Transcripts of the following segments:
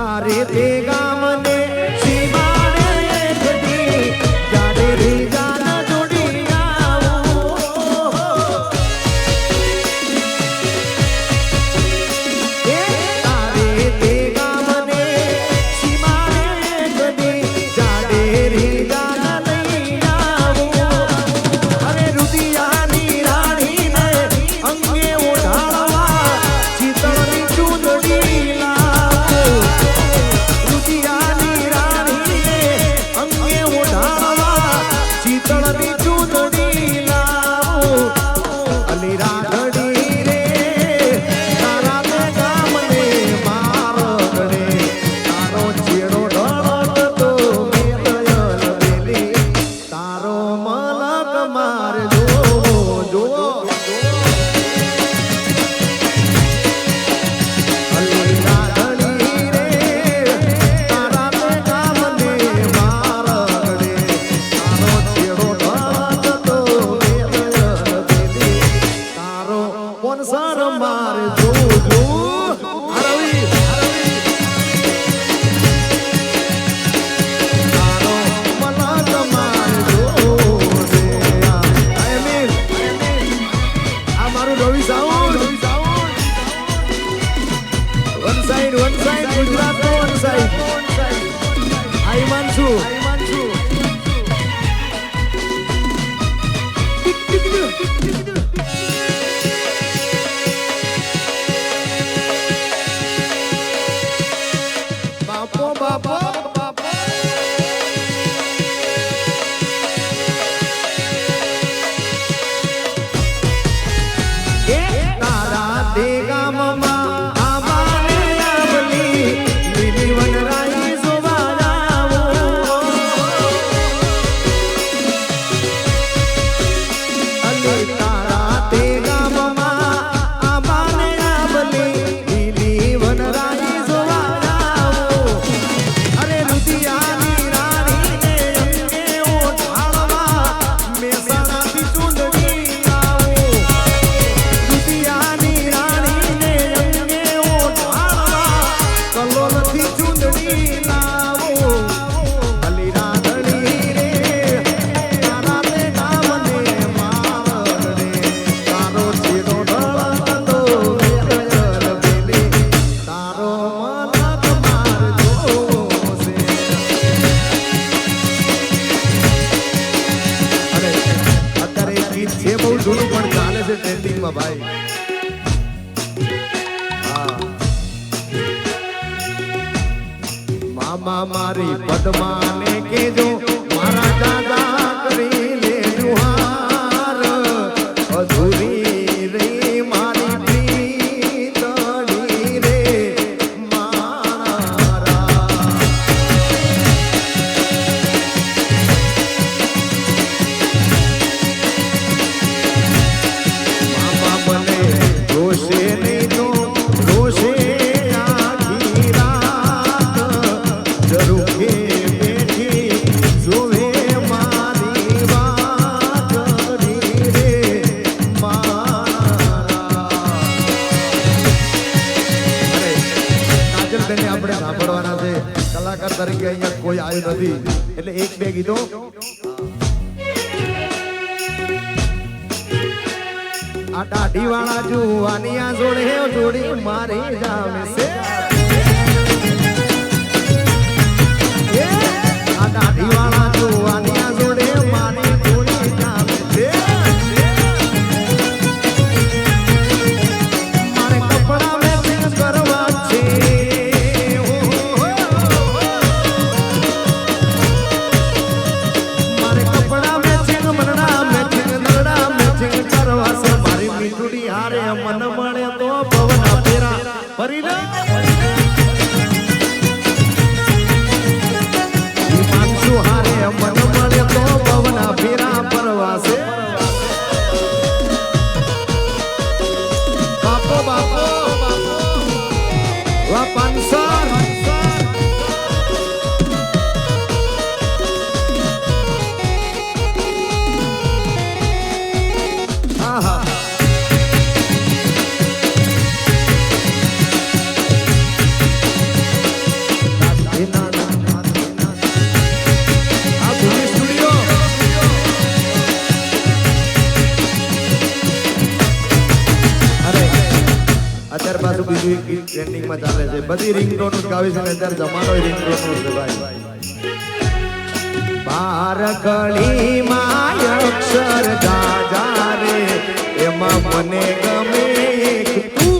તારે ભેગા માં ભાઈ. મામા મારી પદમા કલાકાર તરીકે અહીંયા કોઈ આવ્યું નથી. એટલે એક, બે ગીતો. આ દાઢી વાળા જુવાની આ જોડે જોડી મારી જામે તારે મન મળે તો ભવના ફેરા. ફરી ટ્રેન્ડિંગમાં ચાલે છે. બધી રિંગટોન ગાવી છે અત્યારે જમાનો રિંગટોન છે ભાઈ. બાર કળીમાં અક્ષર જાજા રે. એમાં મને ગમે તું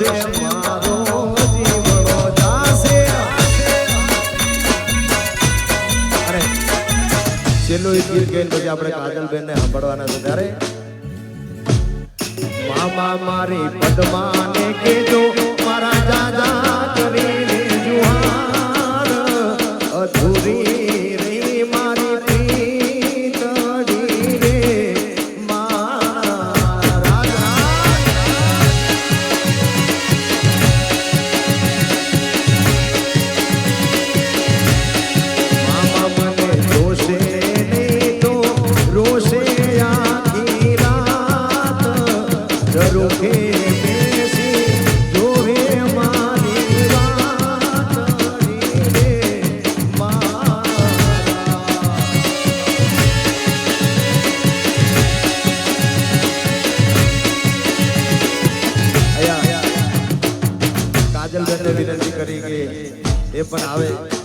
તરસે મારો જીવડો જાશે અરે છેલ્લું એક ગીત સાંભળવાના છે. ત્યારે મામા મારી પદ્માને કેજો મારા જાજા કરી કે એ પણ આવે.